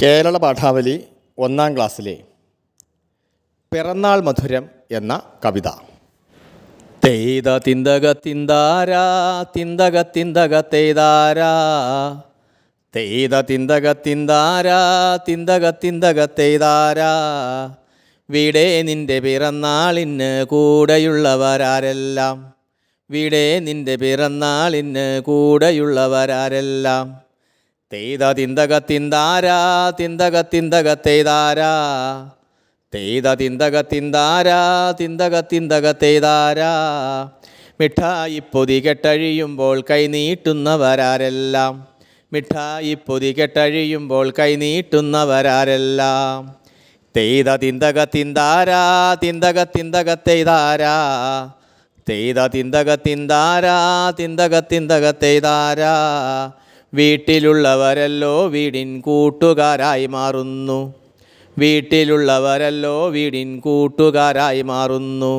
കേരള പാഠാവലി ഒന്നാം ക്ലാസ്സിലെ പിറന്നാൾ മധുരം എന്ന കവിത. തെയ്ത തിന്തക തിന്താരാ തിന്തക തിന്തക തെയ്താരാ. തെയ്ത തിന്തക തിന്താരാ തിന്തക തിന്തക തെയ്താരാ. വീടേ നിന്റെ പിറന്നാളിന് കൂടെയുള്ളവരാരെല്ലാം. വീടേ നിന്റെ പിറന്നാളിന് കൂടെയുള്ളവരാരെല്ലാം. തെയ്ത തിന്തക തിന്താരാ തിന്തക തിന്തക തെയ്താരാ. തെയ്ത തിന്തക തിന്താരാ തിന്തക തിന്തക തെയ്താരാ. മിഠായി പൊതി കെട്ടഴിയുമ്പോൾ കൈനീട്ടുന്നവരാരെല്ലാം മിഠായി പൊതി കെട്ടഴിയുമ്പോൾ കൈനീട്ടുന്നവരാരെല്ലാം തെയ്ത തിന്തക തിന്താരാ തിന്തക തിന്തക തെയ്താരാ. തെയ്ത തിന്തക തിന്താരാ തിന്തക തിന്തക തെയ്താരാ. വീട്ടിലുള്ളവരല്ലോ വീടിൻ കൂട്ടുകാരായി മാറുന്നു. വീട്ടിലുള്ളവരല്ലോ വീടിൻ കൂട്ടുകാരായി മാറുന്നു.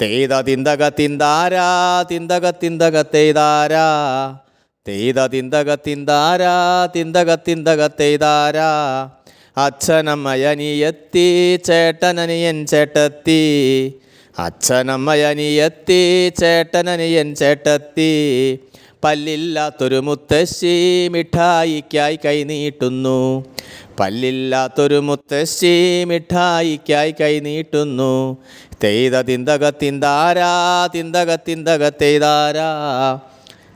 തെയ്ത തിന്തക തിന്താരാ തിന്തക തിന്തക തെയ്താരാ തെയ്ത തിന്തക തിന്താരാ തിന്തക തിന്തക തെയ്താരാ അച്ഛനമ്മയനിയെത്തി ചേട്ടനനിയൻ ചേട്ടത്തി. അച്ഛനമ്മയനിയെത്തി ചേട്ടനനിയൻ ചേട്ടത്തി. പല്ലില്ലാത്തൊരു മുത്തശ്ശി മിഠായിക്കായി കൈനീട്ടുന്നു പല്ലില്ലാത്തൊരു മുത്തശ്ശി മിഠായിക്കായി കൈനീട്ടുന്നു തെയ്ത തിന്തക തിന്താരാ തിന്തക തിന്തക തെയ്താരാ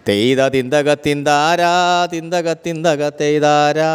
തെയ്ത തിന്തക തിന്താരാ തിന്തക തിന്തക തെയ്താരാ